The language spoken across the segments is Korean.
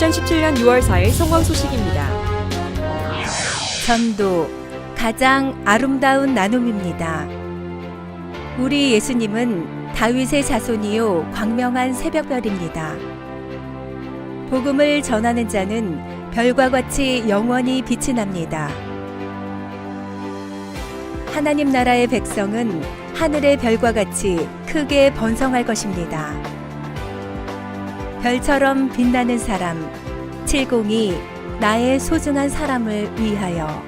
2017년 6월 4일 성광 소식입니다. 전도 가장 아름다운 나눔입니다. 우리 예수님은 다윗의 자손이요 광명한 새벽별입니다. 복음을 전하는 자는 별과 같이 영원히 빛이 납니다. 하나님 나라의 백성은 하늘의 별과 같이 크게 번성할 것입니다. 별처럼 빛나는 사람 702 나의 소중한 사람을 위하여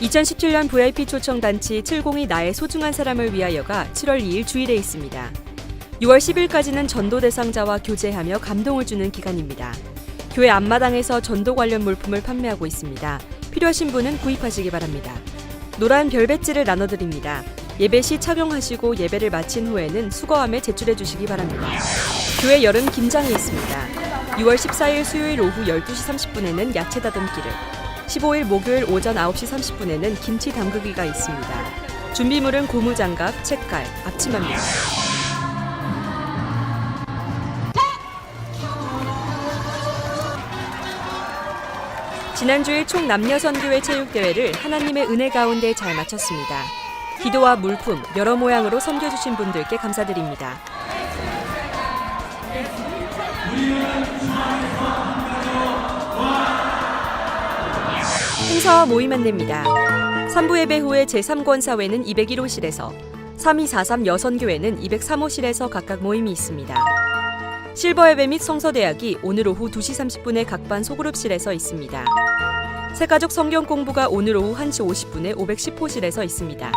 2017년 VIP 초청 단치 702 나의 소중한 사람을 위하여가 7월 2일 주일에 있습니다. 6월 10일까지는 전도 대상자와 교제하며 감동을 주는 기간입니다. 교회 앞마당에서 전도 관련 물품을 판매하고 있습니다. 필요하신 분은 구입하시기 바랍니다. 노란 별 배지를 나눠드립니다. 예배 시 착용하시고 예배를 마친 후에는 수거함에 제출해 주시기 바랍니다. 교회 여름 김장이 있습니다. 6월 14일 수요일 오후 12시 30분에는 야채 다듬기를, 15일 목요일 오전 9시 30분에는 김치 담그기가 있습니다. 준비물은 고무장갑, 책갈, 앞치마입니다. 지난주일 총 남녀 선교회 체육대회를 하나님의 은혜 가운데 잘 마쳤습니다. 기도와 물품, 여러 모양으로 섬겨주신 분들께 감사드립니다. 행사와 모임 안내입니다. 3부 예배 후에 제3권사회는 201호실에서 3243 여선교회는 203호실에서 각각 모임이 있습니다. 실버 예배 및 성서대학이 오늘 오후 2시 30분에 각반 소그룹실에서 있습니다. 새가족 성경 공부가 오늘 오후 1시 50분에 510호실에서 있습니다.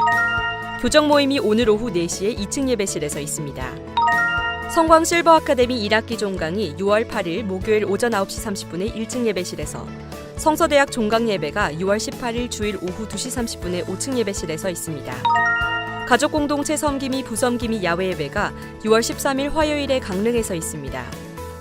교정 모임이 오늘 오후 4시에 2층 예배실에서 있습니다. 성광 실버 아카데미 1학기 종강이 6월 8일 목요일 오전 9시 30분에 1층 예배실에서 성서대학 종강 예배가 6월 18일 주일 오후 2시 30분에 5층 예배실에서 있습니다. 가족 공동체 섬김이 부섬김이 야외 예배가 6월 13일 화요일에 강릉에서 있습니다.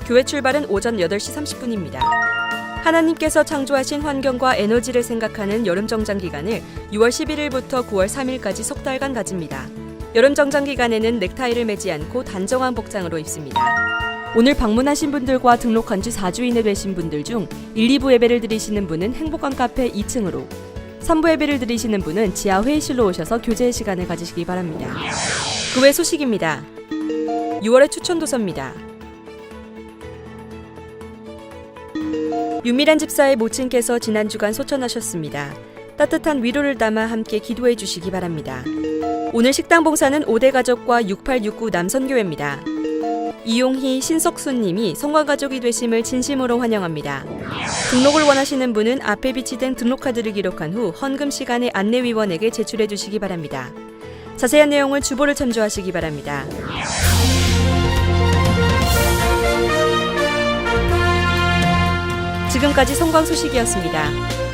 교회 출발은 오전 8시 30분입니다. 하나님께서 창조하신 환경과 에너지를 생각하는 여름 정장 기간을 6월 11일부터 9월 3일까지 석 달간 가집니다. 여름 정장 기간에는 넥타이를 매지 않고 단정한 복장으로 입습니다. 오늘 방문하신 분들과 등록한 지 4주 이내 되신 분들 중 1, 2부 예배를 드리시는 분은 행복한 카페 2층으로 3부 예배를 드리시는 분은 지하 회의실로 오셔서 교제 시간을 가지시기 바랍니다. 그 외 소식입니다. 6월의 추천 도서입니다. 유미란 집사의 모친께서 지난 주간 소천하셨습니다. 따뜻한 위로를 담아 함께 기도해 주시기 바랍니다. 오늘 식당 봉사는 5대 가족과 6869 남선교회입니다. 이용희, 신석수님이 성과가족이 되심을 진심으로 환영합니다. 등록을 원하시는 분은 앞에 비치된 등록카드를 기록한 후 헌금 시간에 안내위원에게 제출해 주시기 바랍니다. 자세한 내용을 주보를 참조하시기 바랍니다. 지금까지 성광 소식이었습니다.